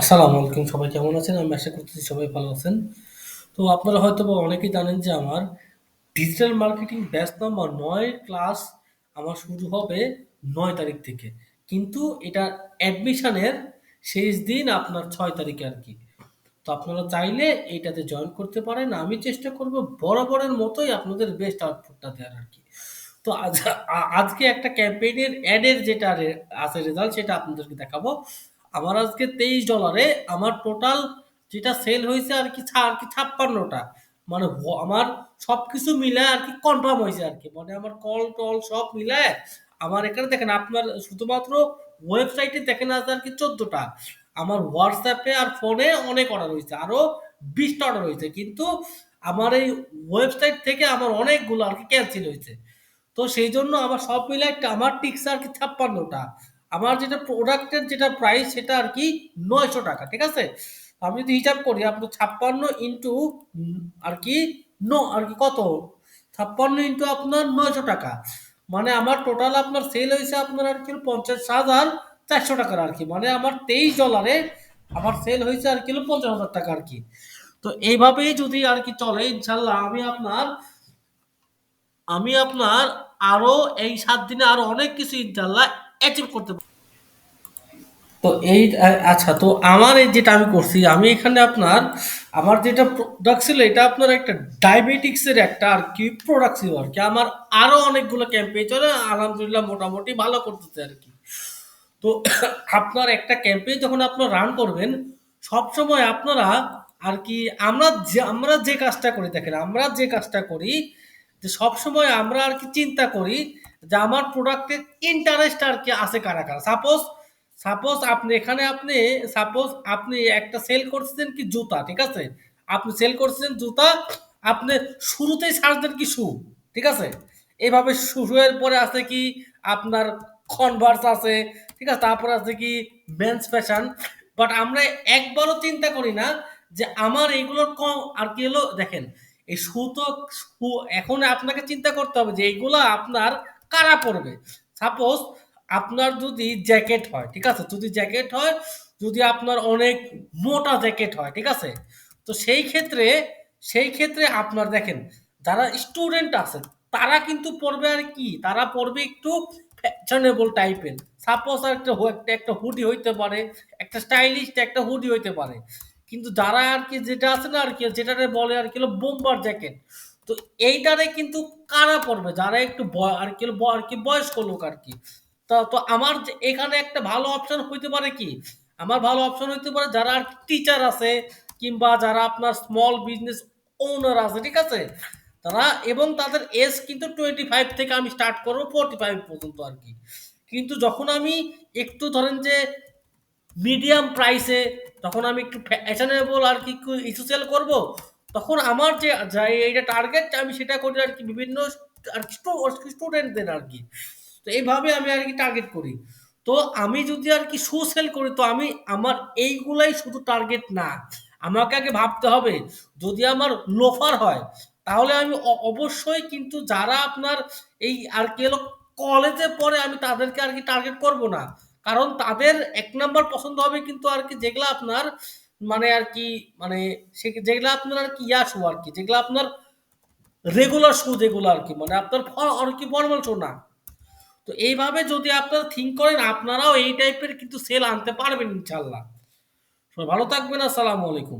আসসালামু আলাইকুম, সবাই কেমন আছেন? আমি আশা করতেছি সবাই ভালো আছেন। তো আপনারা হয়তোবা অনেকেই জানেন যে আমার digital marketing batch number ৯ class আমার শুরু হবে নয় তারিখ থেকে। কিন্তু এটা অ্যাডমিশনের শেষ দিন আপনার ছয় তারিখে আর কি তো আপনারা চাইলে এইটাতে জয়েন করতে পারেন। আমি চেষ্টা করব বরাবরের মতোই আপনাদের বেস্ট আউটপুটটা দেওয়ার আর কি তো আজ আজকে একটা ক্যাম্পেইনের অ্যাডের যেটা আছে রেজাল্ট সেটা আপনাদেরকে দেখাবো। আমার আজকে তেইশ ডলারে আমার টোটাল যেটা সেল হইছে আরকি ছা আর কি ছাপ্পান্নটা মানে আমার সবকিছু মিলায় আর কি কনফার্ম হয়েছে আর কি মানে আমার কল-টল সব মিলায় আমার এখানে দেখেন আপনার শুধুমাত্র ওয়েবসাইটে দেখেন আছে আরকি ১৪ টা। আমার হোয়াটসঅ্যাপে আর ফোনে অনেক অর্ডার হয়েছে আরও ২০ টা অর্ডার হইছে। কিন্তু আমার এই ওয়েবসাইট থেকে আমার অনেকগুলো আর কি ক্যান্সেল হয়েছে তো সেই জন্য আমার সব মিলায় একটা আমার টিকছে আরকি ৫৬ টা। আমার যেটা প্রোডাক্টের যেটা প্রাইস সেটা আর কি নয়শো টাকা ঠিক আছে? আমি যদি হিসাব করি আপনার ৫৬ ইন্টু আর কি ন আর কি কত? ৫৬ ইন্টু আপনার ৳৯০০ মানে আমার টোটাল আপনার সেল হয়েছে আপনার আর কি পঞ্চাশ হাজার চারশো ৳৫০,৪০০ আর কি মানে আমার $২৩ এ আমার সেল হয়েছে আর কি পঞ্চাশ হাজার টাকা আর কি তো এইভাবেই যদি আর কি চলে ইনশাল্লাহ আমি আপনার আমি আপনার আরও এই সাত দিনে আরও অনেক কিছু ইনশাআল্লাহ অ্যাচিভ করতে পা তো এই আচ্ছা তো আমার এই যেটা আমি করছি আমি এখানে আপনার আমার যেটা প্রোডাক্ট ছিল এটা আপনার একটা ডায়াবেটিক্সের একটা আর কি প্রোডাক্ট ছিল আর কি। আমার আরও অনেকগুলো ক্যাম্পেইন চলে আলহামদুলিল্লাহ মোটামুটি ভালো করতেছে আর কি। তো আপনার একটা ক্যাম্পেইন যখন আপনারা রান করবেন, সবসময় আপনারা আর কি আমরা যে আমরা যে কাজটা করি দেখেন, আমরা যে কাজটা করি যে সবসময় আমরা আর কি চিন্তা করি যে আমার প্রোডাক্টের ইন্টারেস্ট আর কি আছে কারা, কারা? সাপোজ সাপোজ আপনি এখানে আপনি সাপোজ আপনি একটা সেল করছেন কি জুতা, ঠিক আছে? আপনি সেল করছেন জুতা, আপনি শুরুতেই সার্চ কি শু, ঠিক আছে? এভাবে শু এর পরে আছে কি আপনার কনভার্স আছে, ঠিক আছে? তারপরে আছে কি মেন্স ফ্যাশন। বাট আমরা একবারও চিন্তা করি না যে আমার এইগুলোর ক আর কি হলো দেখেন, এই শু তো এখন আপনাকে চিন্তা করতে হবে যে এইগুলো আপনার কারা পড়বে? সাপোজ আপনার যদি জ্যাকেট হয়, ঠিক আছে? যদি জ্যাকেট হয়, যদি আপনার অনেক মোটা জ্যাকেট হয়, ঠিক আছে? তো সেই ক্ষেত্রে সেই ক্ষেত্রে আপনার দেখেন যারা স্টুডেন্ট আছে তারা কিন্তু পড়বে আর কি? তারা পড়বে একটু ফ্যাশনেবল টাইপের। সাপোজ হো একটা একটা হুডি হইতে পারে, একটা স্টাইলিশ একটা হুডি হইতে পারে। কিন্তু যারা আর কি যেটা আছে না আর কি যেটারে বলে আরকি হলো বোম্বার জ্যাকেট। তো এইটারে কিন্তু কারা পড়বে? যারা একটু ব আরকি হলো ব আরকি বয়স্ক লোক আরকি। তো তো আমার এখানে একটা ভালো অপশন হইতে পারে কি? আমার ভালো অপশন হইতে পারে যারা আর টিচার আছে কিংবা যারা আপনার স্মল বিজনেস ওনার আছে, ঠিক আছে? তারা এবং তাদের এজ কিন্তু 25 থেকে আমি স্টার্ট করব 45 পর্যন্ত আর কি কিন্তু যখন আমি একটু ধরেন যে মিডিয়াম প্রাইসে তখন আমি একটু ফ্যাশনেবল আর কি ইস্যু সেল করব। তখন আমার যে এইটা টার্গেট আমি সেটা করি আর কি বিভিন্ন স্টু স্টুডেন্টদের আরকি। তো এইভাবে আমি আর কি টার্গেট করি। তো আমি যদি আর কি শু সেল করি, তো আমি, আমার এইগুলাই শুধু টার্গেট না। আমাকে আগে ভাবতে হবে, যদি আমার লোফার হয়, তাহলে আমি অবশ্যই কিন্তু যারা আপনার এই আর কি হলো কলেজে পড়ে, আমি তাদেরকে আর কি টার্গেট করব না। কারণ তাদের এক নাম্বার পছন্দ হবে কিন্তু আর কি যেগুলো আপনার মানে আর কি মানে যেগুলো আপনার আপনার আরকি ইয়া শো আর কি, যেগুলো আপনার রেগুলার শু যেগুলো আর কি মানে আপনার আর কি ফর্মাল শু না। তো এইভাবে যদি আপনারা থিঙ্ক করেন, আপনারাও এই টাইপের কিন্তু সেল আনতে পারবেন ইনশাল্লাহ ভালো থাকবেন। আসসালামু আলাইকুম।